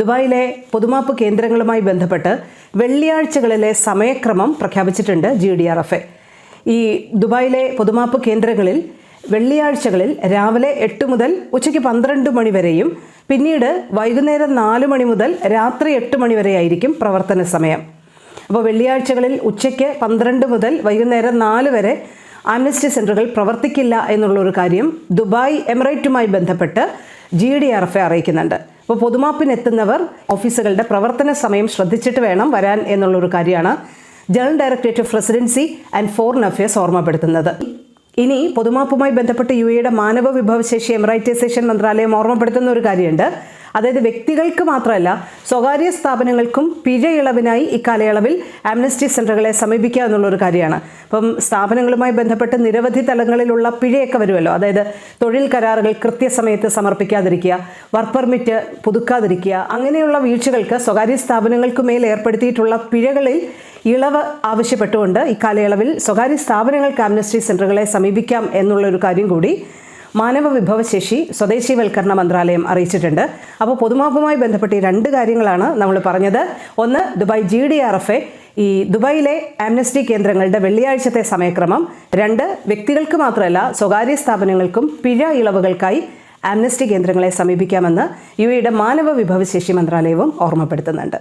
ദുബായിലെ പൊതുമാപ്പ് കേന്ദ്രങ്ങളുമായി ബന്ധപ്പെട്ട് വെള്ളിയാഴ്ചകളിലെ സമയക്രമം പ്രഖ്യാപിച്ചിട്ടുണ്ട് G D R F A. ഈ ദുബായിലെ പൊതുമാപ്പ് കേന്ദ്രങ്ങളിൽ വെള്ളിയാഴ്ചകളിൽ രാവിലെ എട്ട് മുതൽ ഉച്ചയ്ക്ക് പന്ത്രണ്ട് മണി വരെയും പിന്നീട് വൈകുന്നേരം നാല് മണി മുതൽ രാത്രി എട്ട് മണി വരെയായിരിക്കും പ്രവർത്തന സമയം. അപ്പോൾ വെള്ളിയാഴ്ചകളിൽ ഉച്ചയ്ക്ക് പന്ത്രണ്ട് മുതൽ വൈകുന്നേരം നാല് വരെ ആംനസ്റ്റി സെന്ററുകൾ പ്രവർത്തിക്കില്ല എന്നുള്ളൊരു കാര്യം ദുബായ് എമിറേറ്റുമായി ബന്ധപ്പെട്ട് ജി ഡി ആർ എഫ് അറിയിക്കുന്നുണ്ട്. അപ്പോൾ പൊതുമാപ്പിനെത്തുന്നവർ ഓഫീസുകളുടെ പ്രവർത്തന സമയം ശ്രദ്ധിച്ചിട്ട് വേണം വരാൻ എന്നുള്ളൊരു കാര്യമാണ് general directorate of residency and foreign affairs ഓർമ്മപ്പെടുത്തുന്നത്. ഇനി പൊതുമാപ്പുമായി ബന്ധപ്പെട്ട് യു എയുടെ മാനവ വിഭവശേഷി എമറൈറ്റൈസേഷൻ മന്ത്രാലയം ഓർമ്മപ്പെടുത്തുന്ന ഒരു കാര്യമുണ്ട്. അതായത് വ്യക്തികൾക്ക് മാത്രമല്ല സ്വകാര്യ സ്ഥാപനങ്ങൾക്കും പിഴ ഇളവിനായി ഇക്കാലയളവിൽ ആംനസ്റ്റി സെന്ററുകളെ സമീപിക്കുക എന്നുള്ളൊരു കാര്യമാണ്. അപ്പം സ്ഥാപനങ്ങളുമായി ബന്ധപ്പെട്ട് നിരവധി തലങ്ങളിലുള്ള പിഴയൊക്കെ വരുമല്ലോ. അതായത് തൊഴിൽ കരാറുകൾ കൃത്യസമയത്ത് സമർപ്പിക്കാതിരിക്കുക വർക്ക് പെർമിറ്റ് പുതുക്കാതിരിക്കുക അങ്ങനെയുള്ള വീഴ്ചകൾക്ക് സ്വകാര്യ സ്ഥാപനങ്ങൾക്ക് മേൽ ഏർപ്പെടുത്തിയിട്ടുള്ള പിഴകളിൽ ഇളവ് ആവശ്യപ്പെട്ടുകൊണ്ട് ഇക്കാലയളവിൽ സ്വകാര്യ സ്ഥാപനങ്ങൾക്ക് ആംനസ്റ്റി സെന്ററുകളെ സമീപിക്കാം എന്നുള്ളൊരു കാര്യം കൂടി മാനവ വിഭവശേഷി സ്വദേശീവൽക്കരണ മന്ത്രാലയം അറിയിച്ചിട്ടുണ്ട്. അപ്പോൾ പൊതുമാപ്പുമായി ബന്ധപ്പെട്ട് രണ്ട് കാര്യങ്ങളാണ് നമ്മൾ പറഞ്ഞത്. ഒന്ന് Dubai G D R F A ഈ ദുബായിലെ ആംനസ്റ്റി കേന്ദ്രങ്ങളുടെ വെള്ളിയാഴ്ചത്തെ സമയക്രമം. രണ്ട് വ്യക്തികൾക്ക് മാത്രമല്ല സ്വകാര്യ സ്ഥാപനങ്ങൾക്കും പിഴ ഇളവുകൾക്കായി ആംനസ്റ്റി കേന്ദ്രങ്ങളെ സമീപിക്കാമെന്ന് യു എയുടെ മാനവ വിഭവശേഷി മന്ത്രാലയവും ഓർമ്മപ്പെടുത്തുന്നുണ്ട്.